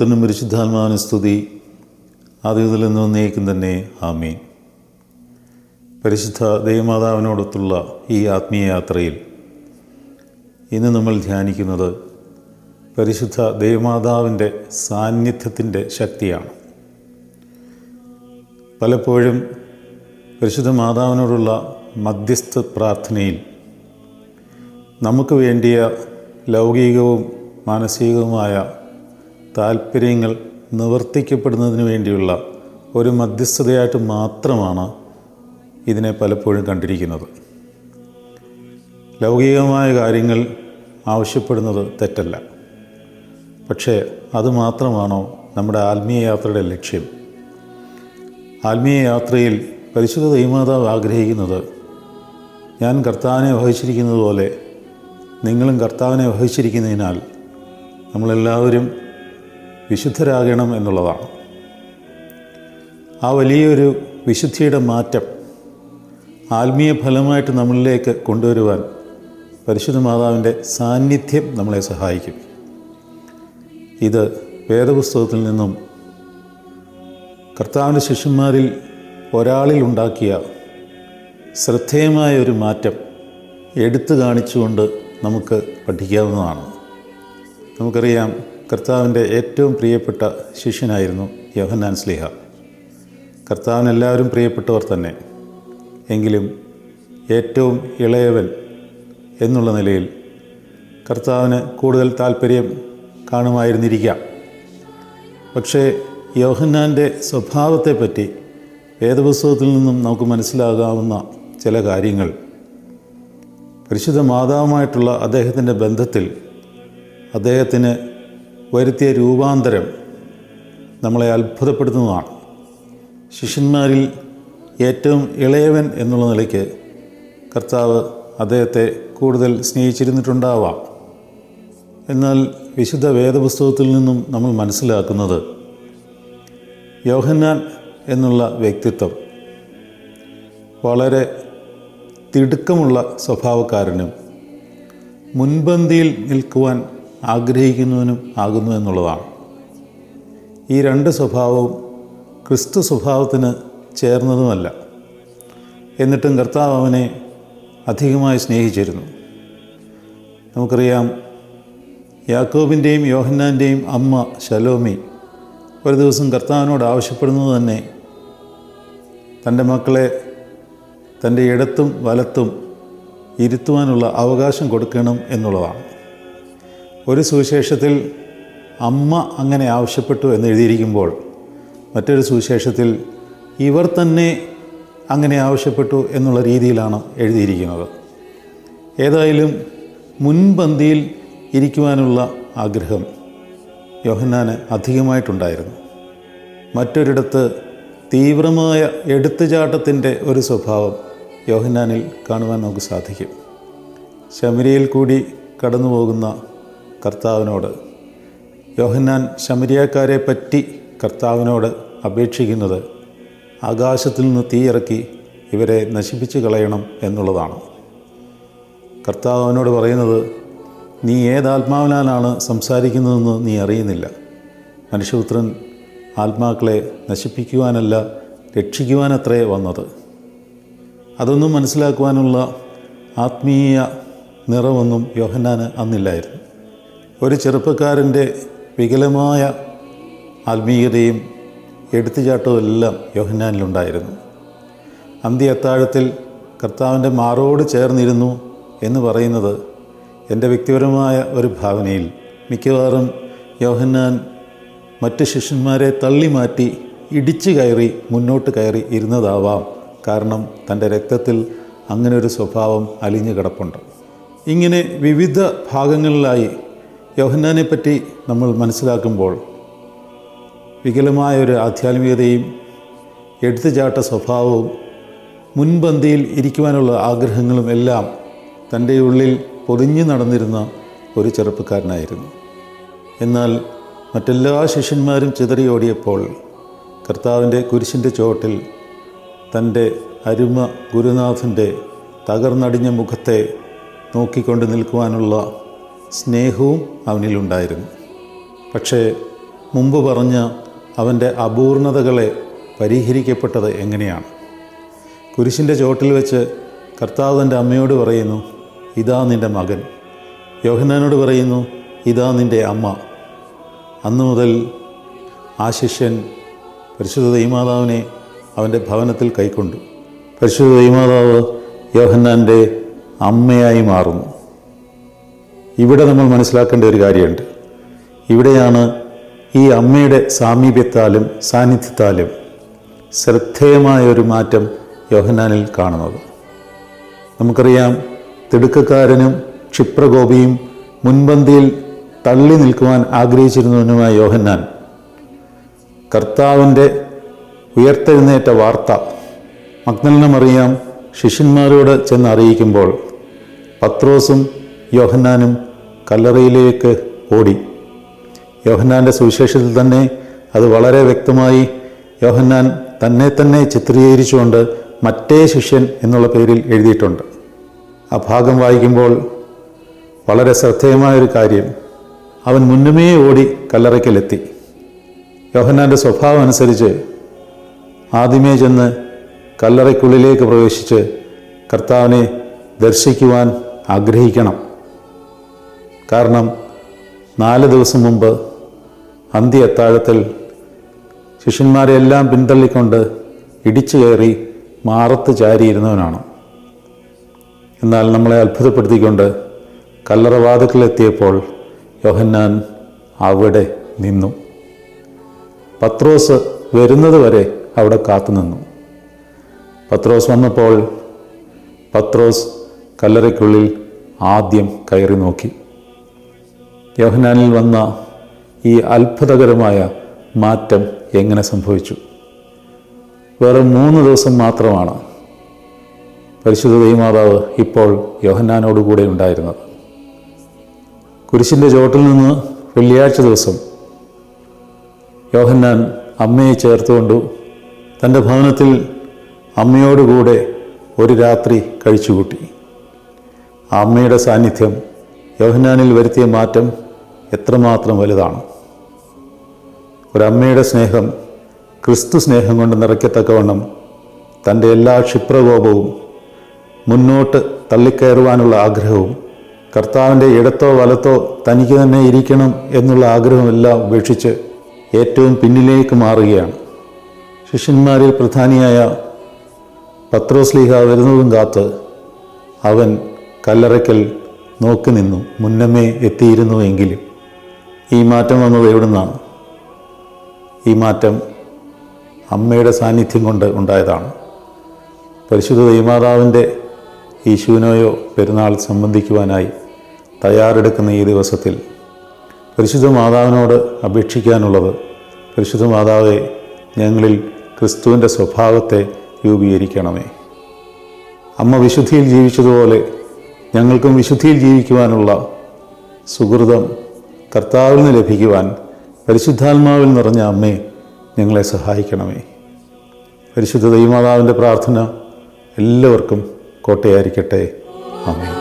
പുത്രനും പരിശുദ്ധാത്മാവിന് സ്തുതി. ആദ്യത്തിൽ നിന്ന് തന്നെ. ആമീൻ. പരിശുദ്ധ ദൈവമാതാവിനോടൊത്തുള്ള ഈ ആത്മീയ യാത്രയിൽ ഇന്ന് നമ്മൾ ധ്യാനിക്കുന്നത് പരിശുദ്ധ ദൈവമാതാവിന്റെ സാന്നിധ്യത്തിന്റെ ശക്തിയാണ്. പലപ്പോഴും പരിശുദ്ധ മാതാവിനോടുള്ള മധ്യസ്ഥ പ്രാർത്ഥനയിൽ നമുക്ക് വേണ്ടിയ ലൗകികവും മാനസികവുമായ താല്പര്യങ്ങൾ നിവർത്തിക്കപ്പെടുന്നതിന് വേണ്ടിയുള്ള ഒരു മധ്യസ്ഥതയായിട്ട് മാത്രമാണ് ഇതിനെ പലപ്പോഴും കണ്ടിരിക്കുന്നത്. ലൗകികമായ കാര്യങ്ങൾ ആവശ്യപ്പെടുന്നത് തെറ്റല്ല. പക്ഷേ അതുമാത്രമാണോ നമ്മുടെ ആത്മീയ യാത്രയുടെ ലക്ഷ്യം? ആത്മീയ യാത്രയിൽ പരിശുദ്ധ ദൈവമാതാവ് ആഗ്രഹിക്കുന്നത് ഞാൻ കർത്താവിനെ വഹിച്ചിരിക്കുന്നതുപോലെ നിങ്ങളും കർത്താവിനെ വഹിച്ചിരിക്കുന്നതിനാൽ നമ്മളെല്ലാവരും വിശുദ്ധരാകണം എന്നുള്ളതാണ്. ആ വലിയൊരു വിശുദ്ധിയുടെ മാറ്റം ആത്മീയ ഫലമായിട്ട് നമ്മളിലേക്ക് കൊണ്ടുവരുവാൻ പരിശുദ്ധ മാതാവിന്റെ സാന്നിധ്യം നമ്മളെ സഹായിക്കും. ഇത് വേദപുസ്തകത്തിൽ നിന്നും കർത്താവിന്റെ ശിഷ്യന്മാരിൽ ഒരാളിൽ ഉണ്ടാക്കിയ ശ്രദ്ധേയമായ ഒരു മാറ്റം എടുത്തു കാണിച്ചുകൊണ്ട് നമുക്ക് പഠിക്കാവുന്നതാണ്. നമുക്കറിയാം കർത്താവിന്റെ ഏറ്റവും പ്രിയപ്പെട്ട ശിഷ്യനായിരുന്നു യോഹന്നാൻ സ്ലിഹ. കർത്താവിന് എല്ലാവരും പ്രിയപ്പെട്ടവർ തന്നെ. എങ്കിലും ഏറ്റവും ഇളയവൻ എന്നുള്ള നിലയിൽ കർത്താവിന് കൂടുതൽ താല്പര്യം കാണുമായിരുന്നിരിക്കാം. പക്ഷേ യോഹന്നാന്റെ സ്വഭാവത്തെപ്പറ്റി വേദപുസ്തകത്തിൽ നിന്നും നമുക്ക് മനസ്സിലാകാവുന്ന ചില കാര്യങ്ങൾ. പരിശുദ്ധ മാതാവുമായിട്ടുള്ള അദ്ദേഹത്തിന്റെ ബന്ധത്തിൽ അദ്ദേഹത്തിന് വരുത്തിയ രൂപാന്തരം നമ്മളെ അത്ഭുതപ്പെടുത്തുന്നതാണ്. ശിഷ്യന്മാരിൽ ഏറ്റവും ഇളയവൻ എന്നുള്ള നിലയ്ക്ക് കർത്താവ് അദ്ദേഹത്തെ കൂടുതൽ സ്നേഹിച്ചിരുന്നിട്ടുണ്ടാവാം. എന്നാൽ വിശുദ്ധ വേദപുസ്തകത്തിൽ നിന്നും നമ്മൾ മനസ്സിലാക്കുന്നത് യോഹന്നാൻ എന്നുള്ള വ്യക്തിത്വം വളരെ തിടുക്കമുള്ള സ്വഭാവക്കാരനും മുൻപന്തിയിൽ നിൽക്കുവാൻ ആഗ്രഹിക്കുന്നവനും ആകുന്നു എന്നുള്ളതാണ്. ഈ രണ്ട് സ്വഭാവവും ക്രിസ്തു സ്വഭാവത്തിന് ചേർന്നതുമല്ല. എന്നിട്ടും കർത്താവ് അവനെ അധികമായി സ്നേഹിച്ചിരുന്നു. നമുക്കറിയാം യാക്കോബിന്റെയും യോഹന്നാന്റെയും അമ്മ ശലോമി ഒരു ദിവസം കർത്താവിനോട് ആവശ്യപ്പെടുന്നത് തന്നെ തന്റെ മക്കളെ തന്റെ ഇടത്തും വലത്തും ഇരുത്തുവാനുള്ള അവകാശം കൊടുക്കണം എന്നുള്ളതാണ്. ഒരു സുവിശേഷത്തിൽ അമ്മ അങ്ങനെ ആവശ്യപ്പെട്ടു എന്ന് എഴുതിയിരിക്കുമ്പോൾ മറ്റൊരു സുവിശേഷത്തിൽ ഇവർ തന്നെ അങ്ങനെ ആവശ്യപ്പെട്ടു എന്നുള്ള രീതിയിലാണ് എഴുതിയിരിക്കുന്നത്. ഏതായാലും മുൻപന്തിയിൽ ഇരിക്കുവാനുള്ള ആഗ്രഹം യോഹന്നാന് അധികമായിട്ടുണ്ടായിരുന്നു. മറ്റൊരിടത്ത് തീവ്രമായ എടുത്തുചാട്ടത്തിന്റെ ഒരു സ്വഭാവം യോഹന്നാനിൽ കാണുവാൻ നമുക്ക് സാധിക്കും. ശമരിയിൽ കൂടി കടന്നു പോകുന്ന കർത്താവിനോട്. യോഹന്നാൻ ശമരിയാക്കാരെ പറ്റി കർത്താവിനോട് അപേക്ഷിക്കുന്നത് ആകാശത്തിൽ നിന്ന് തീയിറക്കി ഇവരെ നശിപ്പിച്ച് കളയണം എന്നുള്ളതാണ്. കർത്താവ് അവനോട് പറയുന്നത് നീ ഏതാത്മാവിനാലാണ് സംസാരിക്കുന്നതെന്ന് നീ അറിയുന്നില്ല. മനുഷ്യപുത്രൻ ആത്മാക്കളെ നശിപ്പിക്കുവാനല്ല രക്ഷിക്കുവാനത്രേ വന്നത്. അതൊന്നും മനസ്സിലാക്കുവാനുള്ള ആത്മീയ നിറവൊന്നും യോഹന്നാന് അന്നില്ലായിരുന്നു. ഒരു ചെറുപ്പക്കാരന്റെ വികലമായ ആത്മീയതയും എടുത്തുചാട്ടവും എല്ലാം യോഹന്നാനിലുണ്ടായിരുന്നു. അന്ത്യ അത്താഴത്തിൽ കർത്താവിന്റെ മാറോട് ചേർന്നിരുന്നു എന്ന് പറയുന്നത് എന്റെ വ്യക്തിപരമായ ഒരു ഭാവനയിൽ മിക്കവാറും യോഹന്നാൻ മറ്റ് ശിഷ്യന്മാരെ തള്ളി മാറ്റി ഇടിച്ചു കയറി മുന്നോട്ട് കയറി ഇരുന്നതാവാം. കാരണം തന്റെ രക്തത്തിൽ അങ്ങനെ ഒരു സ്വഭാവം അലിഞ്ഞു കിടപ്പുണ്ട്. ഇങ്ങനെ വിവിധ ഭാഗങ്ങളിലായി യോഹന്നാനെ പറ്റി നമ്മൾ മനസ്സിലാക്കുമ്പോൾ വികലമായ ഒരു ആധ്യാത്മികതയും എടുത്തുചാട്ട സ്വഭാവവും മുൻപന്തിയിൽ ഇരിക്കുവാനുള്ള ആഗ്രഹങ്ങളും എല്ലാം തന്റെ ഉള്ളിൽ പൊതിഞ്ഞു നടന്നിരുന്ന ഒരു ചെറുപ്പക്കാരനായിരുന്നു. എന്നാൽ മറ്റെല്ലാ ശിഷ്യന്മാരും ചിതറിയോടിയപ്പോൾ കർത്താവിന്റെ കുരിശിന്റെ ചോട്ടിൽ തന്റെ അരുമ ഗുരുനാഥന്റെ തകർന്നടിഞ്ഞ മുഖത്തെ നോക്കിക്കൊണ്ട് നിൽക്കുവാനുള്ള സ്നേഹവും അവനിലുണ്ടായിരുന്നു. പക്ഷേ മുമ്പ് പറഞ്ഞ അവന്റെ അപൂർണതകളെ പരിഹരിക്കപ്പെട്ടത് എങ്ങനെയാണ്? കുരിശിന്റെ ചോട്ടിൽ വെച്ച് കർത്താവ് തന്റെ അമ്മയോട് പറയുന്നു ഇതാ നിന്റെ മകൻ. യോഹനാനോട് പറയുന്നു ഇതാ നിന്റെ അമ്മ. അന്നു മുതൽ ആ ശിഷ്യൻ പരിശുദ്ധ ദൈമാതാവിനെ അവന്റെ ഭവനത്തിൽ കൈക്കൊണ്ടു. പരിശുദ്ധ ദൈമാതാവ് യോഹന്നാന്റെ അമ്മയായി മാറുന്നു. ഇവിടെ നമ്മൾ മനസ്സിലാക്കേണ്ട ഒരു കാര്യമുണ്ട്. ഇവിടെയാണ് ഈ അമ്മയുടെ സാമീപ്യത്താലും സാന്നിധ്യത്താലും ശ്രദ്ധേയമായ ഒരു മാറ്റം യോഹനാനിൽ കാണുന്നത്. നമുക്കറിയാം തിടുക്കക്കാരനും ക്ഷിപ്രകോപിയും മുൻപന്തിയിൽ തള്ളി നിൽക്കുവാൻ ആഗ്രഹിച്ചിരുന്നവനുമായ യോഹന്നാൻ കർത്താവിന്റെ ഉയർത്തെഴുന്നേറ്റ വാർത്ത മഗ്നലിനമറിയാം ശിഷ്യന്മാരോട് ചെന്ന് അറിയിക്കുമ്പോൾ പത്രോസും യോഹന്നാനും കല്ലറയിലേക്ക് ഓടി. യോഹന്നാന്റെ സുവിശേഷത്തിൽ തന്നെ അത് വളരെ വ്യക്തമായി യോഹന്നാൻ തന്നെ തന്നെ ചിത്രീകരിച്ചുകൊണ്ട് മറ്റേ ശിഷ്യൻ എന്നുള്ള പേരിൽ എഴുതിയിട്ടുണ്ട്. ആ ഭാഗം വായിക്കുമ്പോൾ വളരെ ശ്രദ്ധേയമായൊരു കാര്യം. അവൻ മുന്നുമേ ഓടി കല്ലറയ്ക്കലെത്തി. യോഹന്നാന്റെ സ്വഭാവം അനുസരിച്ച് ആദ്യമേ ചെന്ന് കല്ലറയ്ക്കുള്ളിലേക്ക് പ്രവേശിച്ച് കർത്താവിനെ ദർശിക്കുവാൻ ആഗ്രഹിക്കണം. കാരണം നാല് ദിവസം മുമ്പ് അന്ത്യ അത്താഴത്തിൽ ശിഷ്യന്മാരെ എല്ലാം പിന്തള്ളിക്കൊണ്ട് ഇടിച്ചു കയറി മാറത്ത് ചാരിയിരുന്നവനാണ്. എന്നാൽ നമ്മളെ അത്ഭുതപ്പെടുത്തിക്കൊണ്ട് കല്ലറവാതുക്കളെത്തിയപ്പോൾ യോഹന്നാൻ അവിടെ നിന്നു. പത്രോസ് വരുന്നത് വരെ അവിടെ കാത്തുനിന്നു പത്രോസ് വന്നപ്പോൾ പത്രോസ് കല്ലറയ്ക്കുള്ളിൽ ആദ്യം കയറി നോക്കി. യോഹനാനിൽ വന്ന ഈ അത്ഭുതകരമായ മാറ്റം എങ്ങനെ സംഭവിച്ചു? വെറും മൂന്ന് ദിവസം മാത്രമാണ് പരിശുദ്ധ ദൈവമാതാവ് ഇപ്പോൾ യോഹന്നാനോടുകൂടെ ഉണ്ടായിരുന്നത്. കുരിശിന്റെ ചോട്ടിൽ നിന്ന് വെള്ളിയാഴ്ച ദിവസം യോഹന്നാൻ അമ്മയെ ചേർത്തുകൊണ്ടു തന്റെ ഭവനത്തിൽ അമ്മയോടുകൂടെ ഒരു രാത്രി കഴിച്ചുകൂട്ടി. ആ അമ്മയുടെ സാന്നിധ്യം യോഹന്നാനിൽ വരുത്തിയ മാറ്റം എത്രമാത്രം വലുതാണ്. ഒരമ്മയുടെ സ്നേഹം ക്രിസ്തു സ്നേഹം കൊണ്ട് നിറയ്ക്കത്തക്കവണ്ണം തന്റെ എല്ലാ ക്ഷിപ്രകോപവും മുന്നോട്ട് തള്ളിക്കയറുവാനുള്ള ആഗ്രഹവും കർത്താവിന്റെ ഇടത്തോ വലത്തോ തനിക്ക് തന്നെ ഇരിക്കണം എന്നുള്ള ആഗ്രഹമെല്ലാം ഉപേക്ഷിച്ച് ഏറ്റവും പിന്നിലേക്ക് മാറുകയാണ്. ശിഷ്യന്മാരിൽ പ്രധാനിയായ പത്രോസ്ലീഹ വരുന്നതും കാത്ത് അവൻ കല്ലറയ്ക്കൽ നോക്കി നിന്നു മുന്നമേ എത്തിയിരുന്നു എങ്കിലും. ഈ മാറ്റം വന്നത് എവിടുന്നാണ്? ഈ മാറ്റം അമ്മയുടെ സാന്നിധ്യം കൊണ്ട് ഉണ്ടായതാണ്. പരിശുദ്ധ ദൈമാതാവിന്റെ ഈശുവിനോയോ പെരുന്നാൾ സംബന്ധിക്കുവാനായി തയ്യാറെടുക്കുന്ന ഈ ദിവസത്തിൽ പരിശുദ്ധ മാതാവിനോട് അപേക്ഷിക്കാനുള്ളത് പരിശുദ്ധ മാതാവെ ഞങ്ങളിൽ ക്രിസ്തുവിന്റെ സ്വഭാവത്തെ രൂപീകരിക്കണമേ. അമ്മ വിശുദ്ധിയിൽ ജീവിച്ചതുപോലെ ഞങ്ങൾക്കും വിശുദ്ധിയിൽ ജീവിക്കുവാനുള്ള സുഹൃതം കർത്താവിൽ നിന്ന് ലഭിക്കുവാൻ പരിശുദ്ധാത്മാവിൽ നിറഞ്ഞ അമ്മേ ഞങ്ങളെ സഹായിക്കണമേ. പരിശുദ്ധ ദൈവമാതാവിന്റെ പ്രാർത്ഥന എല്ലാവർക്കും കോട്ടയായിരിക്കട്ടെ. ആമേൻ.